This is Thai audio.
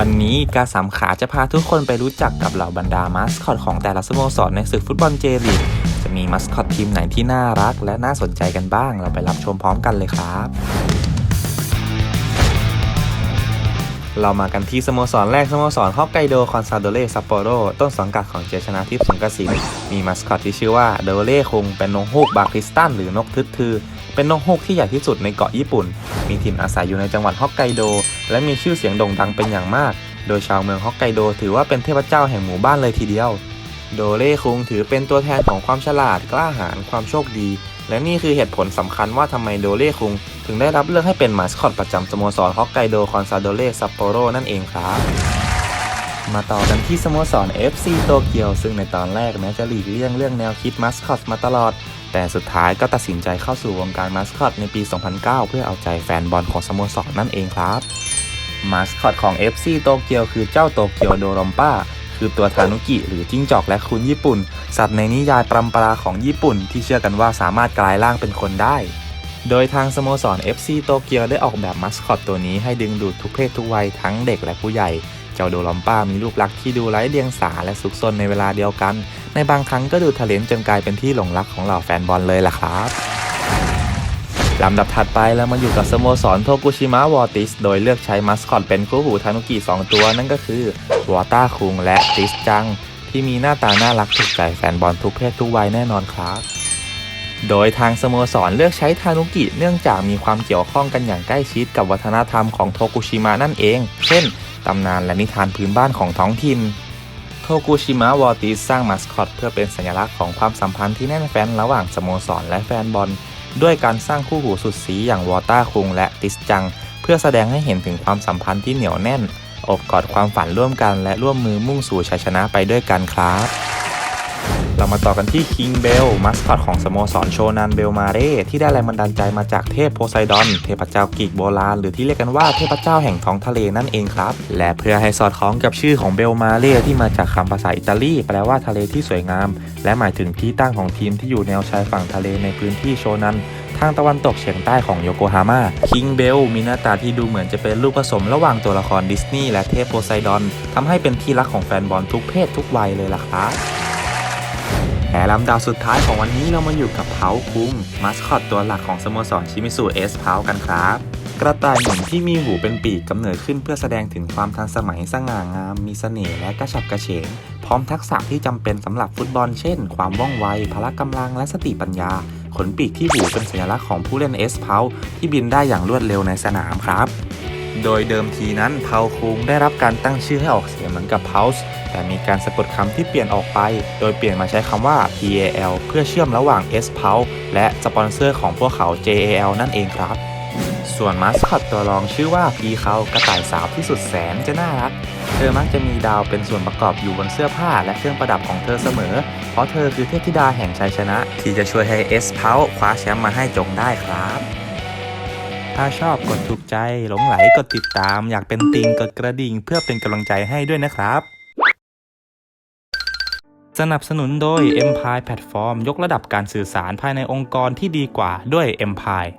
วันนี้กาสามขาจะพาทุกคนไปรู้จักกับเหล่าบรรดามาสคอตของแต่ละสโมสรในศึกฟุตบอลเจลีกจะมีมาสคอตทีมไหนที่น่ารัก และน่าสนใจกันบ้าง เราไปรับชมพร้อมกันเลยครับ เรามากันที่สโมสรแรกสโมสรฮอกไกโดคอนซาโดเรซัปโปโรต้นสังกัดของเจชนาทิพย์สงกระสินมีมาสคอตที่ชื่อว่าโดเร่คงเป็นนกฮูกบาคริสตันหรือนกทึดทือ เป็นนกฮูกที่ใหญ่ที่สุดในเกาะญี่ปุ่น มีถิ่นอาศัยอยู่ในจังหวัดฮอกไกโด และมีชื่อเสียงโด่งดังเป็นอย่างมาก โดยชาวเมืองฮอกไกโดถือว่าเป็นเทพเจ้าแห่งหมู่บ้านเลยทีเดียว โดเร่คุงถือเป็นตัวแทนของความฉลาดกล้าหาญความโชคดี และนี่คือเหตุผลสำคัญว่าทำไมโดเร่คุง ถึงได้รับเลือกให้เป็นมาสคอตประจำสโมสรฮอกไกโดคอนซาโดเรซัปโปโรนั่นเองครับ มาต่อกันที่สโมสร FC โตเกียว ซึ่งในตอนแรกแม้จะหลีกเลี่ยงเรื่องแนวคิดมาสคอตมาตลอด แต่สุดท้ายก็ตัดสินใจเข้าสู่วงการมาสคอตในปี 2009 เพื่อเอาใจแฟนบอลของสโมสรนั่นเองครับมาสคอตของ FC โตเกียวคือเจ้าโตเกียวโดรอมป้า คือตัวทานุกิหรือจิ้งจอกและคุณญี่ปุ่น สัตว์ในนิยายปรำปราของญี่ปุ่น ที่เชื่อกันว่าสามารถกลายร่างเป็นคนได้โดยทางสโมสร FC โตเกียวได้ออกแบบมาสคอตตัวนี้ให้ดึงดูดทุกเพศทุกวัยทั้งเด็กและผู้ใหญ่ เจ้าโดรอมป้ามีรูปลักษณ์ที่ดูไร้เดียงสาและสุขสนในเวลาเดียวกัน ในบางครั้งก็ดูทะเลนจนกลายเป็นที่หลงรักของเหล่าแฟนบอลเลยล่ะครับลำดับถัดไปเรามาอยู่กับสโมสรโทกุชิมะวอติส โดยเลือกใช้มัสคอตเป็นคู่หูทานุกิ2ตัวนั่นก็คือวอต้าคุงและติสจัง ที่มีหน้าตาน่ารักถูกใจแฟนบอลทุกเพศทุกวัยแน่นอนครับโดยทางสโมสรเลือกใช้ทานุกิเนื่องจากมีความเกี่ยวข้องกันอย่างใกล้ชิดกับวัฒนธรรมของโทกุชิมะนั่นเอง เช่น ตำนานและนิทานพื้นบ้านของท้องถิ่น โทกุชิมะวอติสสร้างมาสคอต เพื่อเป็นสัญลักษณ์ของความสัมพันธ์ที่แน่นแฟ้นระหว่างสโมสรและแฟนบอล ด้วยการสร้างคู่หูสุดสีอย่างวอต้าคุงและติสจัง เพื่อแสดงให้เห็นถึงความสัมพันธ์ที่เหนียวแน่น อบกอดความฝันร่วมกัน และร่วมมือมุ่งสู่ชัยชนะไปด้วยกันครับ เรามาต่อกันที่คิงเบลมัสคอตของสโมสรโชนันเบลมาเร่ที่ได้แรงบันดาลใจมาจากเทพโพไซดอน เทพเจ้ากรีกโบราณ หรือที่เรียกกันว่าเทพเจ้าแห่งท้องทะเลนั่นเองครับ และเพื่อให้สอดคล้องกับชื่อของเบลมาเร่ที่มาจากคำภาษาอิตาลี แปลว่าทะเลที่สวยงาม และหมายถึงที่ตั้งของทีมที่อยู่แนวชายฝั่งทะเลในพื้นที่โชนันทางตะวันตกเฉียงใต้ของโยโกฮาม่า คิงเบลมีหน้าตาที่ดูเหมือนจะเป็นลูกผสมระหว่างตัวละครดิสนีย์และเทพโพไซดอนทำให้เป็นที่รักของแฟนบอลทุกเพศทุกวัยเลยล่ะครับ และลำดับสุดท้ายของวันนี้เรามาอยู่กับเพาคุงมาสคอตตัวหลักของสโมสรชิมิสุเอสเพากันครับ กระต่ายหนุ่มที่มีหูเป็นปีกกำเนิดขึ้นเพื่อแสดงถึงความทันสมัยสง่างาม มีเสน่ห์และกระฉับกระเฉง พร้อมทักษะที่จำเป็นสำหรับฟุตบอลเช่น ความว่องไว พละกำลังและสติปัญญา ขนปีกที่หูเป็นสัญลักษณ์ของผู้เล่นเอสเพาที่บินได้อย่างรวดเร็วในสนามครับ โดยเดิมทีนั้นเพาคุงได้รับการตั้งชื่อให้ออกเสียงเหมือนกับ Pulse แต่มีการสะกดคำที่เปลี่ยนออกไป โดยเปลี่ยนมาใช้คำว่า PAL เพื่อเชื่อมระหว่าง S Pulse และสปอนเซอร์ของพวกเขา JAL นั่นเองครับ ส่วนมาสคอตตัวรองชื่อว่าพีเขากระต่ายสาวที่สุดแสนจะน่ารัก เธอมักจะมีดาวเป็นส่วนประกอบอยู่บนเสื้อผ้าและเครื่องประดับของเธอเสมอ เพราะเธอคือเทพธิดาแห่งชัยชนะ ที่จะช่วยให้ S Pulse คว้าแชมป์มาให้จงได้ครับ ถ้าชอบกดถูกใจหลงไหลกดติดตาม อยากเป็นติงกดกระดิ่งเพื่อเป็นกำลังใจให้ด้วยนะครับ สนับสนุนโดย Empire Platform ยกระดับการสื่อสารภายในองค์กรที่ดีกว่าด้วย Empire